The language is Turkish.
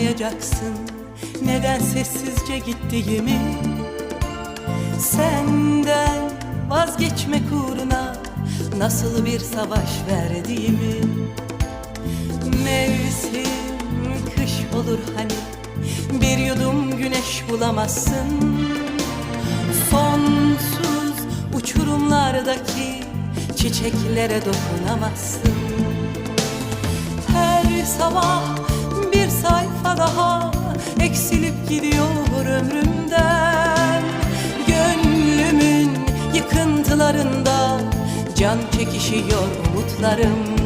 anlayacaksın Neden sessizce gittiğimi. Senden vazgeçmek uğruna Nasıl bir savaş verdiğimi. Mevsim kış olur hani Bir yudum güneş bulamazsın. Sonsuz uçurumlardaki çiçeklere dokunamazsın. Her sabah eksilip gidiyor ömrümden. Gönlümün yıkıntılarında can çekişiyor umutlarım